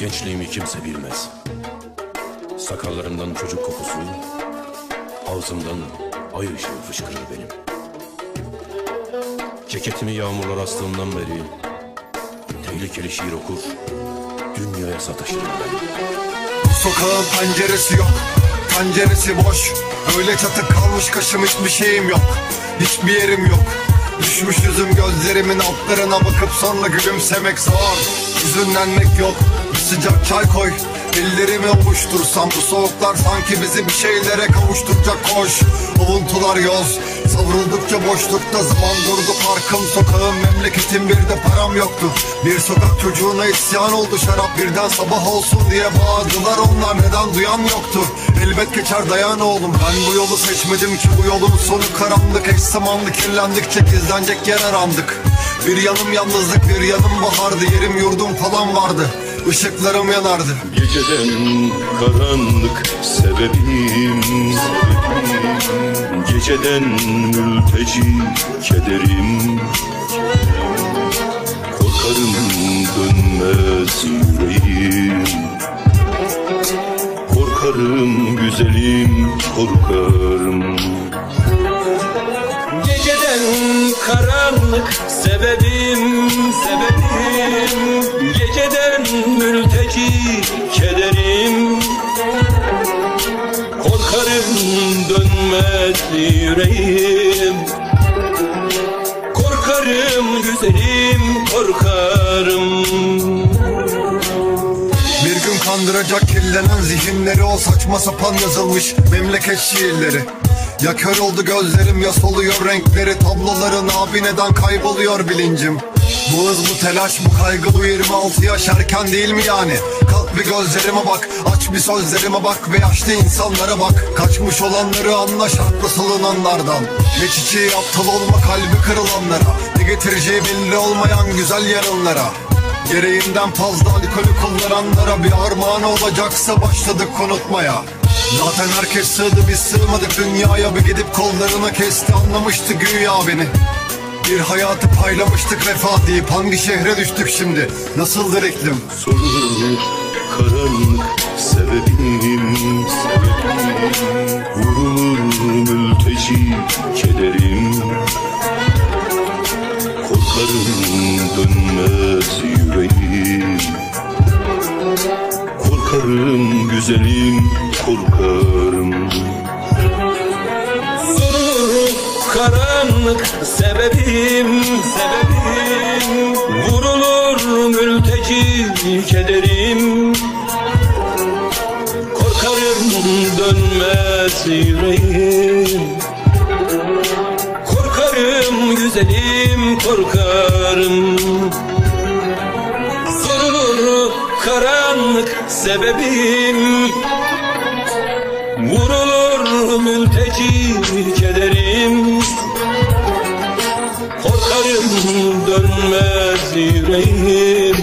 Gençliğimi kimse bilmez. Sakallarımdan çocuk kokusu, ağzımdan ay ışığı fışkırır benim. Ceketimi yağmurlar astığımdan beri tehlikeli şiir okur, dünyaya sataşırım ben. Sokağın penceresi yok Penceresi boş Öyle çatık kalmış kaşım hiçbir şeyim yok Hiçbir yerim yok Düşmüş yüzüm gözlerimin altlarına bakıp sonra gülümsemek zor Hüzünlenmek yok sıcak çay koy. Ellerimi ovuştursam bu soğuklar sanki bizi bir şeylere kavuşturacak. Koş Avuntular yoz. Savruldukça boşlukta zaman durdu Parkım sokağım memleketim bir de param yoktu. Bir sokak çocuğuna isyan oldu şarap. Birden sabah olsun diye bağırdılar. Onlar Neden duyan yoktu? Elbet geçer dayan oğlum. Ben bu yolu seçmedim ki. Bu yolun sonu karanlık. Eş zamanlı kirlendikçe gizlenecek yer arandık. Bir yanım yalnızlık bir yanım bahardı. Yerim yurdum falan vardı Işıklarım yanardı. Geceden karanlık sebebim Geceden mülteci kederim. Korkarım dönmez yüreğim. Korkarım güzelim korkarım karanlık sebebim sebebim. Geceden mülteci kederim. Korkarım dönmez yüreğim. Korkarım güzelim korkarım. Bir gün kandıracak kirlenen zihinleri o saçma sapan yazılmış memleket şiirleri Ya kör oldu gözlerim ya soluyor renkleri. Tabloların abi neden kayboluyor bilincim? Bu hız bu telaş bu kaygı bu 26 yaş erken değil mi yani? Kalk bir gözlerime bak aç bir sözlerime bak Ve yaşlı insanlara bak. Kaçmış olanları anla şartlı salınanlardan. Geç içi aptal olma kalbi kırılanlara Ne getireceği belli olmayan güzel yarınlara. Gereğinden fazla alkolü kullananlara bir armağan olacaksa başladık unutmaya Zaten herkes sığdı biz sığmadık. Dünyaya bir gidip kollarına kesti. Anlamıştı güya beni. Bir hayatı paylamıştık vefa deyip. Hangi şehre düştük şimdi? Nasıldır iklim? Sorulur karanlık sebebim, sebebim. Vurulur mülteci kederim. Korkarım dönmez yüreğim Korkarım güzelim korkarım. Sorulur karanlık sebebim sebebim. Vurulur mülteci kederim Korkarım dönmez yüreğim. Korkarım güzelim korkarım karanlık sebebim Vurulur mülteci kederim Korkarım dönmez yüreğim